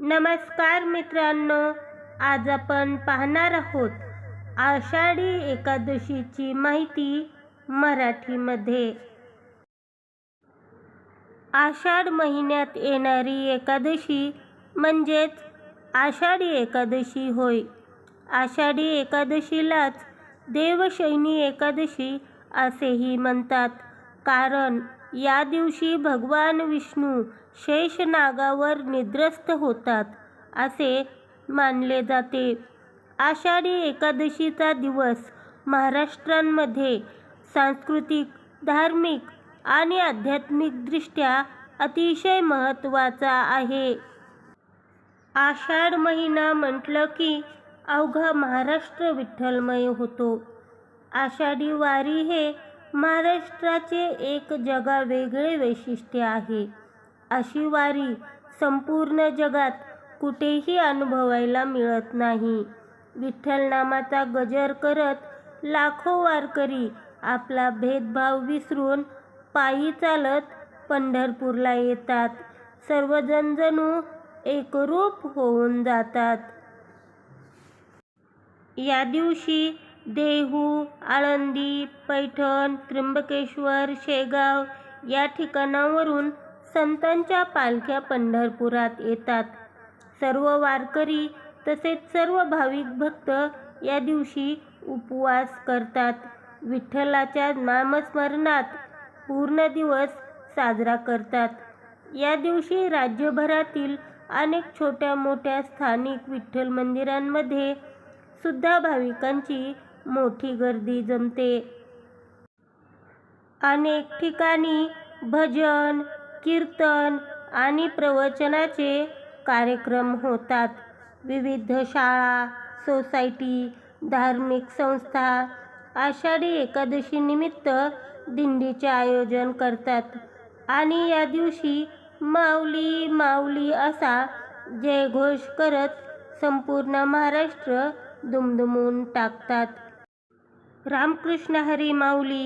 नमस्कार मित्रांनो आज आपण पाहणार आहोत आषाढी एकादशीची माहिती मराठीमध्ये. आषाढ महिन्यात येणारी एकादशी म्हणजेच आषाढी एकादशी होय. आषाढी एकादशीलाच देवशयनी एकादशी असेही म्हणतात. कारण या दिवशी भगवान विष्णू शेषनागावर निद्रस्त होतात असे मानले जाते. आषाढी एकादशीचा दिवस महाराष्ट्रांमध्ये सांस्कृतिक धार्मिक आणि आध्यात्मिकदृष्ट्या अतिशय महत्त्वाचा आहे. आषाढ महिना म्हटलं की अवघा महाराष्ट्र विठ्ठलमय होतो. आषाढी वारी हे महाराष्ट्राचे एक जगावेगळे वैशिष्ट्य आहे. अशी वारी संपूर्ण जगात कुठेही अनुभवायला मिळत नाही. विठ्ठल नामाचा गजर करत लाखो वारकरी आपला भेदभाव विसरून पायी चालत पंढरपूरला येतात. सर्वजण जणू एकरूप होऊन जातात. या दिवशी देहू आळंदी पैठण त्र्यंबकेश्वर शेगाव या ठिकाणावरून संतांच्या पालख्या पंढरपुरात येतात. सर्व वारकरी तसेच सर्व भाविक भक्त या दिवशी उपवास करतात. विठ्ठलाच्या नामस्मरणात पूर्ण दिवस साजरा करतात. या दिवशी राज्यभरातील अनेक छोट्या मोठ्या स्थानिक विठ्ठल मंदिरांमध्ये सुद्धा भाविकांची मोठी गर्दी जमते. अनेक ठिकाणी भजन कीर्तन आणि प्रवचनाचे कार्यक्रम होतात. विविध शाळा सोसायटी धार्मिक संस्था आषाढी एकादशीनिमित्त दिंडीचे आयोजन करतात. आणि या दिवशी माऊली माऊली असा जयघोष करत संपूर्ण महाराष्ट्र दुमदुमून टाकतात. रामकृष्ण हरी माऊली.